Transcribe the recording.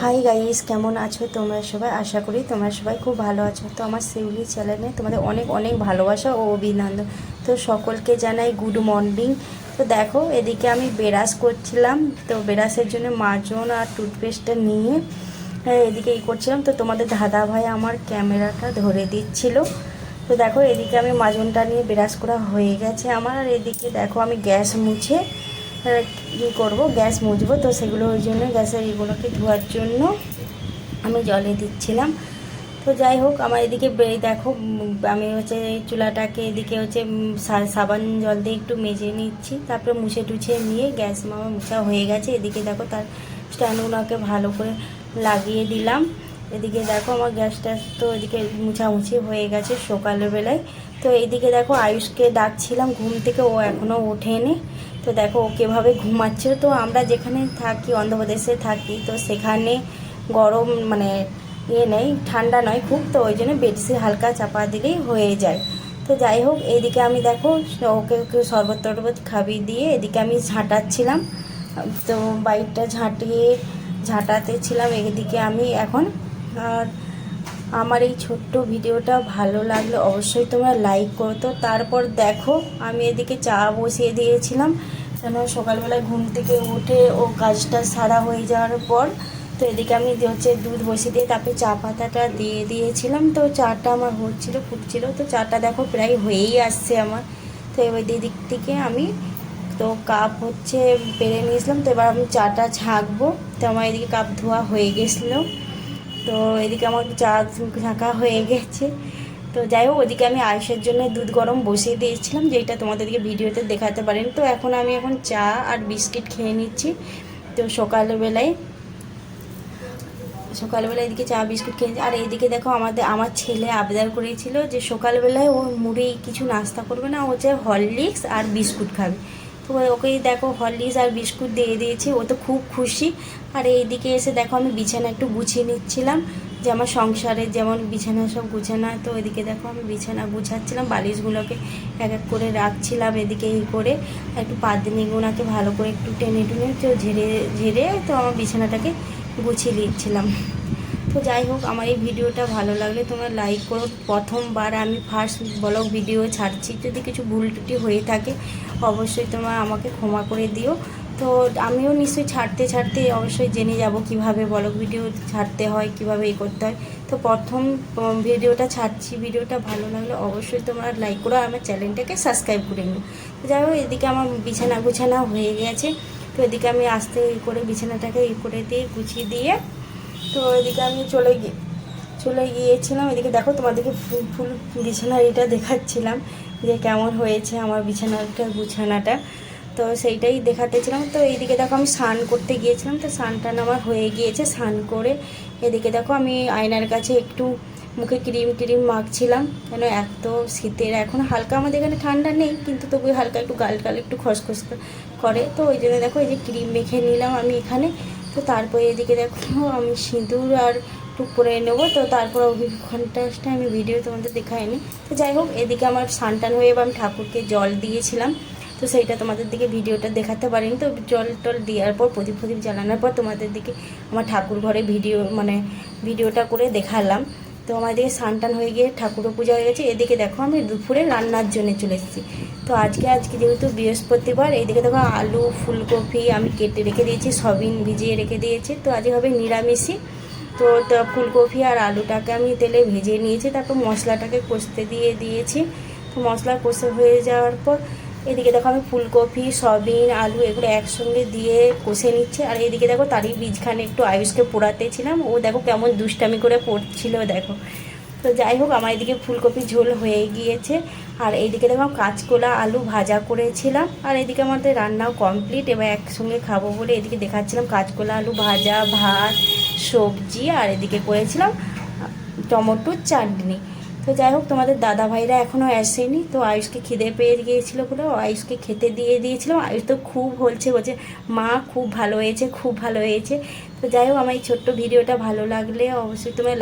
Hi guys কেমন আছো তোমরা সবাই? আশা করি তোমরা সবাই খুব ভালো আছো। তো আমার শিউলি চ্যানেলে তোমাদের অনেক অনেক ভালোবাসা ও অভিনন্দন। তো সকলকে জানাই গুড মর্নিং তো দেখো এদিকে আমি বেরাস করছিলাম। তো বেরাসের জন্য মাজন আর টুথপেস্টটা নিয়ে হ্যাঁ, এদিকে এই করছিলাম। তো তোমাদের দাদা ভাই আমার ক্যামেরাটা ধরে দিচ্ছিল। তো দেখো এদিকে আমি মাজনটা নিয়ে বেরাস করা হয়ে গেছে আমার। আর এদিকে দেখো আমি গ্যাস মুছে কী করব, গ্যাস মুছবো, তো সেগুলো ওই জন্য গ্যাসের এগুলোকে ধোয়ার জন্য আমি জলে দিচ্ছিলাম। তো যাই হোক, আমার এদিকে দেখো আমি হচ্ছে চুলাটাকে এদিকে হচ্ছে সাবান জল দিয়ে একটু মেজে নিচ্ছি, তারপরে মুছে টুছে নিয়ে গ্যাস আমার মুছা হয়ে গেছে। এদিকে দেখো তার স্ট্যান্ডগুলোকে ভালো করে লাগিয়ে দিলাম। এদিকে দেখো আমার গ্যাসটা তো এদিকে মুছামুছি হয়ে গেছে সকালবেলায় তো এইদিকে দেখো আয়ুষকে ডাকছিলাম, ঘুম থেকে ও এখনও ওঠেনি। তো দেখো, ও কীভাবে ঘুমাচ্ছে। তো আমরা যেখানে থাকি, অন্ধ্রপ্রদেশে থাকি, তো সেখানে গরম মানে ইয়ে নেই, ঠান্ডা নয় খুব, তো ওই জন্য বেডশিট হালকা চাপা দিলেই হয়ে যায়। তো যাই হোক এদিকে আমি দেখো, ওকে ওকে শরবত টরবত খাবি দিয়ে এদিকে আমি ঝাঁটাচ্ছিলাম। তো বাইকটা ঝাঁটিয়ে ঝাঁটাতে ছিলাম এদিকে আমি এখন, আর আমার এই ছোট্ট ভিডিওটা ভালো লাগলে অবশ্যই তোমরা লাইক করো তো। তারপর দেখো, আমি এদিকে চা বসিয়ে দিয়েছিলাম। কেন সকালবেলায় ঘুম থেকে উঠে ও কাজটা সারা হয়ে যাওয়ার পর, তো এদিকে আমি হচ্ছে দুধ বসিয়ে দিয়ে তারপরে চা পাতাটা দিয়ে দিয়েছিলাম। তো চাটা আমার হচ্ছিল, ফুটছিল। তো চাটা দেখো প্রায় হয়েই আসছে আমার। তো এবার দিক থেকে আমি তো কাপ হচ্ছে পেরে নিয়েছিলাম। তো এবার আমি চাটা ছাঁকবো। তো আমার এদিকে কাপ ধোয়া হয়ে গেছিল। তো এদিকে আমার চা ঝাঁকা হয়ে গেছে। তো যাই হোক, ওদিকে আমি আয়ুষের জন্য দুধ গরম বসিয়ে দিয়েছিলাম যেটা তোমাদেরকে ভিডিওতে দেখাতে পারেন। তো এখন আমি এখন চা আর বিস্কিট খেয়ে নিচ্ছি। তো সকালবেলায় সকালবেলা এদিকে চা, বিস্কুট খেয়েছি আর এইদিকে দেখো আমাদের, আমার ছেলে আবদার করেছিল যে সকালবেলায় ও মুড়ি কিছু নাস্তা করবে না, ও হচ্ছে হরলিক্স আর বিস্কুট খাবে। তো ওকেই দেখো হরলিক্স আর বিস্কুট দিয়ে দিয়েছি, ও তো খুব খুশি। আর এইদিকে এসে দেখো আমি বিছানা একটু গুছিয়ে নিচ্ছিলাম, যে আমার সংসারে যেমন বিছানা সব গুছানা তো এদিকে দেখো আমি বিছানা গুছাচ্ছিলাম, বালিশগুলোকে এক এক করে রাখছিলাম এদিকে এই করে। একটু পাদিনিগুনাকে ভালো করে একটু টেনে টুনে তো ঝেড়ে ঝেড়ে তো আমার বিছানাটাকে গুছিয়ে নিচ্ছিলাম। তো যাই হোক, আমার এই ভিডিওটা ভালো লাগলে তোমরা লাইক করো। প্রথমবার আমি ফার্স্ট ব্লগ ভিডিও ছাড়ছি। যদি কিছু ভুল টুটি হয়ে থাকে, অবশ্যই তোমরা আমাকে ক্ষমা করে দিও। তো আমিও নিশ্চয়ই ছাড়তে ছাড়তে অবশ্যই জেনে যাব কীভাবে ব্লগ ভিডিও ছাড়তে হয়, কীভাবে এ করতে হয়। তো প্রথম ভিডিওটা ছাড়ছি। ভিডিওটা ভালো লাগলে অবশ্যই তোমরা লাইক করো আমার চ্যানেলটাকে সাবস্ক্রাইব করে নিও। তো যাই হোক, এদিকে আমার বিছানা গুছানা হয়ে গেছে। তো এদিকে আমি আস্তে করে বিছানাটাকে ই করে দিয়ে গুছিয়ে দিয়ে তো এদিকে আমি চলে গিয়ে চলে গিয়েছিলাম। এদিকে দেখো তোমাদেরকে ফুল ফুল বিছানার এটা দেখাচ্ছিলাম যে কেমন হয়েছে আমার বিছানাটা, গুছানাটা। তো সেইটাই দেখাতেছিলাম তো এইদিকে দেখো আমি স্নান করতে গিয়েছিলাম। তো স্নান টান আমার হয়ে গিয়েছে স্নান করে। এদিকে দেখো আমি আয়নার কাছে একটু মুখে ক্রিম টিরিম মাখছিলাম। কেন এত শীতের, এখন হালকা আমাদের এখানে ঠান্ডা নেই, কিন্তু তবু হালকা একটু গাল গাল একটু খসখস করে। তো ওই জন্য দেখো এই যে ক্রিম মেখে নিলাম আমি এখানে। তো তারপর এদিকে দেখো, আমি সিঁদুর আর টুক করে নেব। তো তারপর ওই ঘন্টাটা আমি ভিডিও তোমাদের দেখাইনি। তো যাই হোক, এদিকে আমার সানটান হয়ে আমি ঠাকুরকে জল দিয়েছিলাম। তো সেইটা তোমাদের দিকে ভিডিওটা দেখাতে পারিনি। তো জল টল দেওয়ার পর প্রদীপ প্রদীপ জ্বালানোর পর তোমাদের দিকে আমার ঠাকুর ঘরে ভিডিও মানে ভিডিওটা করে দেখালাম। তো আমার এদিকে সানটান হয়ে গিয়ে ঠাকুরও পূজা হয়ে গেছে। এদিকে দেখো আমি দুপুরে রান্নার জন্য চলে এসেছি। তো আজকে আজকে যেহেতু বৃহস্পতিবার এইদিকে দেখো আলু, ফুলকপি আমি কেটে রেখে দিয়েছি, সবিন ভিজিয়ে রেখে দিয়েছি। তো আজকে হবে নিরামিষই। তো ফুলকপি আর আলুটাকে আমি তেলে ভেজে নিয়েছি, তারপর মশলাটাকে কষতে দিয়ে দিয়েছি। তো মশলা কষে হয়ে যাওয়ার পর এদিকে দেখো আমি ফুলকপি সবিন আলু এগুলো একসঙ্গে দিয়ে কষে নিচ্ছে। আর এদিকে দেখো তারই বীজখানে একটু আয়ুষকে পোড়াতেছিলাম। ও দেখো কেমন দুষ্টামি করে পড়ছিল দেখো। তো যাই হোক, আমার এদিকে ফুলকপি ঝোল হয়ে গিয়েছে। আর এইদিকে দেখো কাঁচকলা, আলু ভাজা করেছিলাম। আর এদিকে আমাদের রান্নাও কমপ্লিট এবার একসঙ্গে খাব বলে এদিকে দেখাচ্ছিলাম কাঁচকলা, আলু ভাজা, ভাত, সবজি। আর এদিকে করেছিলাম টমেটোর চাটনি। তো যাই হোক, তোমাদের দাদা ভাইরা এখনও আসেনি। তো আয়ুষকে খিদে পেয়ে গিয়েছিল বলে আয়ুষকে খেতে দিয়ে দিয়েছিলাম আয়ুষ তো খুব বলছে বলছে, মা, খুব ভালো হয়েছে, খুব ভালো হয়েছে। তো যাই হোক, আমার এই ছোট্ট ভিডিওটা ভালো লাগলে অবশ্যই তোমরা